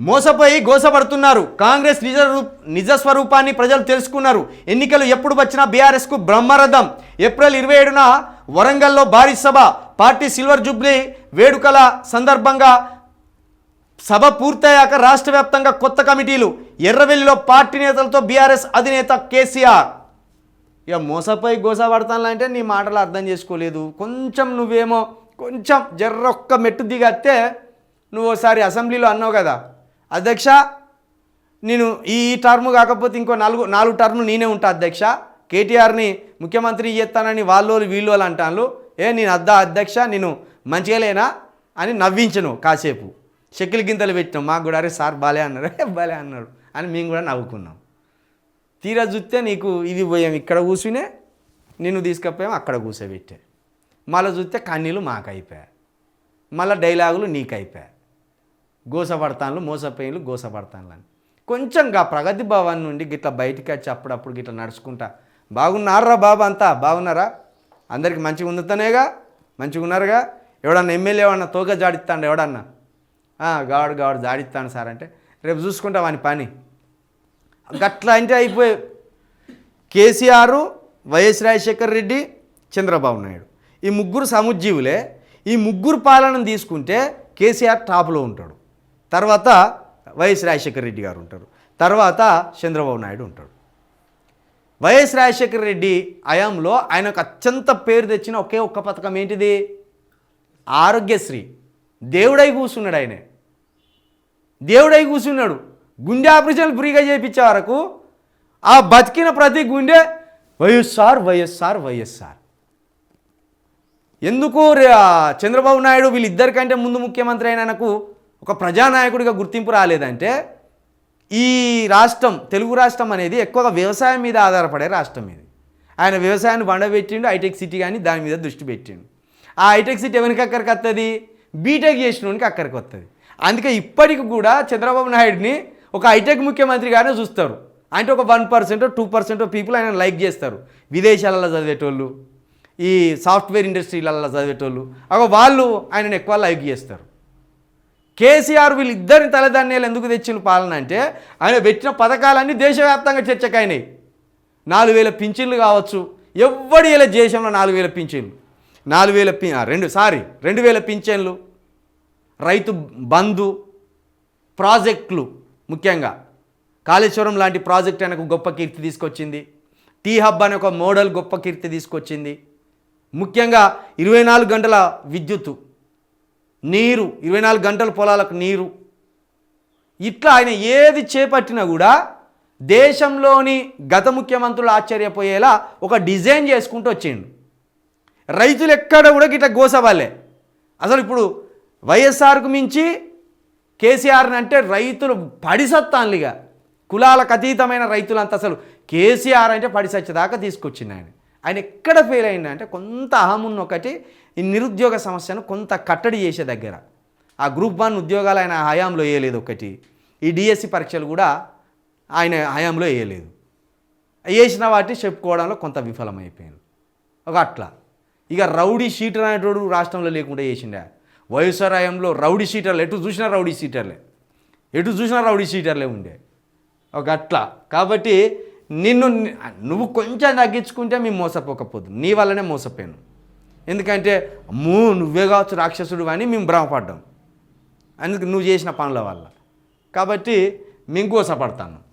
మోసపోయి గోసపడుతున్నారు. కాంగ్రెస్ నిజ రూప్- నిజ స్వరూపాన్ని ప్రజలు తెలుసుకున్నారు. ఎన్నికలు ఎప్పుడు వచ్చినా బీఆర్ఎస్కు బ్రహ్మరథం. ఏప్రిల్ ఇరవై ఏడున వరంగల్లో భారీ సభ. పార్టీ సిల్వర్ జూబ్లీ వేడుకల సందర్భంగా సభ పూర్తయ్యాక రాష్ట్ర వ్యాప్తంగా కొత్త కమిటీలు. ఎర్రవెల్లిలో పార్టీ నేతలతో బీఆర్ఎస్ అధినేత కేసీఆర్. ఇక మోసపోయి గోసపడతానంటే నీ మాటలు అర్థం చేసుకోలేదు. కొంచెం నువ్వేమో కొంచెం జర్రొక్క మెట్టు దిగత్తే నువ్వు ఒకసారి అసెంబ్లీలో అన్నావు కదా. అధ్యక్ష నేను ఈ టర్మ్ కాకపోతే ఇంకో నాలుగు నాలుగు టర్మ్ నేనే ఉంటా అధ్యక్ష. కేటీఆర్ని ముఖ్యమంత్రి చేస్తానని వాళ్ళు వీళ్ళు వాళ్ళు అంటాను ఏ నేను అద్దా అధ్యక్ష నేను మంచిగా లేనా అని నవ్వించను కాసేపు. చెక్కిలి గింతలు పెట్టినాం మాకు కూడా అరే సార్ బాలే అన్నారు బాలే అన్నాడు అని మేము కూడా నవ్వుకున్నాం. తీరా చూస్తే నీకు ఇది పోయాం ఇక్కడ కూర్చునే నిన్ను తీసుకపోయాం అక్కడ కూర్చోబెట్టే మళ్ళీ చూస్తే కన్నీళ్ళు మాకు అయిపోయాయి మళ్ళీ డైలాగులు నీకు అయిపోయాయి గోసపడతాను మోసపోయిన్లు గోసపడతాను అని కొంచెం గా ప్రగతి భవన్ నుండి గిట్లా బయటికి వచ్చి అప్పుడప్పుడు గిట్లా నడుచుకుంటా. బాగున్నారా బాబు అంతా? బాగున్నారా? అందరికి మంచిగా ఉందుతానేగా మంచిగా ఉన్నారుగా? ఎవడన్నా ఎమ్మెల్యే ఎవడన్నా తోక జాడిస్తాడు ఎవడన్నా? గాడు గాడు జాడిస్తాను సార్ అంటే. రేపు చూసుకుంటా వాని పని. గట్లా అంటే అయిపోయి కేసీఆర్ వైఎస్ రాజశేఖర్ రెడ్డి చంద్రబాబు నాయుడు. ఈ ముగ్గురు సముజ్జీవులే. ఈ ముగ్గురు పాలనను తీసుకుంటే కేసీఆర్ టాప్లో ఉంటాడు. తర్వాత వైఎస్ రాజశేఖర్ రెడ్డి గారు ఉంటారు. తర్వాత చంద్రబాబు నాయుడు ఉంటాడు. వైఎస్ రాజశేఖర రెడ్డి హయాంలో ఆయనకు అత్యంత పేరు తెచ్చిన ఒకే ఒక్క పథకం ఏంటిది? ఆరోగ్యశ్రీ. దేవుడై కూర్చున్నాడు ఆయనే. దేవుడై కూర్చున్నాడు. గుండె ఆపరేషన్లు ఫ్రీగా చేయించే వరకు ఆ బతికిన ప్రతి గుండె వైఎస్ఆర్ వైఎస్ఆర్ వైఎస్ఆర్. ఎందుకు రే- చంద్రబాబు నాయుడు వీళ్ళిద్దరికంటే ముందు ముఖ్యమంత్రి అయిన నాకు ఒక ప్రజానాయకుడిగా గుర్తింపు రాలేదంటే ఈ రాష్ట్రం తెలుగు రాష్ట్రం అనేది ఎక్కువగా వ్యవసాయం మీద ఆధారపడే రాష్ట్రం ఇది. ఆయన వ్యవసాయాన్ని బండబెట్టిండు హైటెక్ సిటీ కానీ దాని మీద దృష్టి పెట్టిండు. ఆ హైటెక్ సిటీ ఎవరికి అక్కడికి వస్తుంది బీటెక్ చేసినోనికి అక్కడికి వస్తుంది అందుకే ఇప్పటికి కూడా చంద్రబాబు నాయుడిని ఒక హైటెక్ ముఖ్యమంత్రిగానే చూస్తారు. అంటే ఒక one percent two percent people ఆయన లైక్ చేస్తారు. విదేశాలలో చదివేటోళ్ళు ఈ సాఫ్ట్వేర్ ఇండస్ట్రీలలో చదివేటోళ్ళు అగో వాళ్ళు ఆయనను ఎక్కువ లైక్ చేస్తారు. కేసీఆర్ వీళ్ళిద్దరిని తలధాన్యాలు ఎందుకు తెచ్చిన పాలన అంటే ఆయన పెట్టిన పథకాలన్నీ దేశవ్యాప్తంగా చర్చకైనాయి. నాలుగు వేల పింఛన్లు కావచ్చు. ఎవ్వడి ఇలా దేశంలో నాలుగు వేల పింఛన్లు? నాలుగు వేల పి రెండు సారీ రెండు వేల పింఛన్లు. రైతు బంధు ప్రాజెక్టులు ముఖ్యంగా. కాళేశ్వరం లాంటి ప్రాజెక్ట్ ఆయనకు గొప్ప కీర్తి తీసుకొచ్చింది. టీ హబ్ అనే ఒక మోడల్ గొప్ప కీర్తి తీసుకొచ్చింది. ముఖ్యంగా ఇరవై నాలుగు గంటల విద్యుత్తు. నీరు ఇరవై నాలుగు గంటల పొలాలకు నీరు. ఇట్లా ఆయన ఏది చేపట్టినా కూడా దేశంలోని గత ముఖ్యమంత్రులు ఆశ్చర్యపోయేలా ఒక డిజైన్ చేసుకుంటూ వచ్చిండు. రైతులు ఎక్కడ కూడా గిట్ల గోసవాలే అసలు ఇప్పుడు వైఎస్ఆర్కు మించి కేసీఆర్ని అంటే రైతులు పడిసత్తాన్లిగా కులాలకు అతీతమైన రైతులంతా అసలు కేసీఆర్ అంటే పడిసచ్చేదాకా తీసుకొచ్చింది ఆయన. ఆయన ఎక్కడ ఫెయిల్ అయిందంటే కొంత అహమున్న ఒకటి ఈ నిరుద్యోగ సమస్యను కొంత కట్టడి చేసే దగ్గర ఆ గ్రూప్ వన్ ఉద్యోగాలు ఆయన హయాంలో వేయలేదు ఒకటి ఈ డిఎస్సి పరీక్షలు కూడా ఆయన హయాంలో వేయలేదు. వేసిన వాటిని చెప్పుకోవడంలో కొంత విఫలమైపోయింది. ఒక అట్లా. ఇక రౌడీ షీటర్ అనేటోడు రాష్ట్రంలో లేకుండా చేసిండే? వైఎస్ఆర్ హయాంలో రౌడీ షీటర్లు. ఎటు చూసినా రౌడీ షీటర్లే. ఎటు చూసినా రౌడీ షీటర్లే ఉండే. ఒక అట్లా. కాబట్టి నిన్ను నువ్వు కొంచెం తగ్గించుకుంటే మేము మోసపోకపోదు. నీ వల్లనే మోసపోయాను. ఎందుకంటే అమ్మో నువ్వే కావచ్చు రాక్షసుడు అని మేము భ్రమపడ్డాం. అందుకు నువ్వు చేసిన పనుల వల్ల. కాబట్టి మేము కోసపడతాను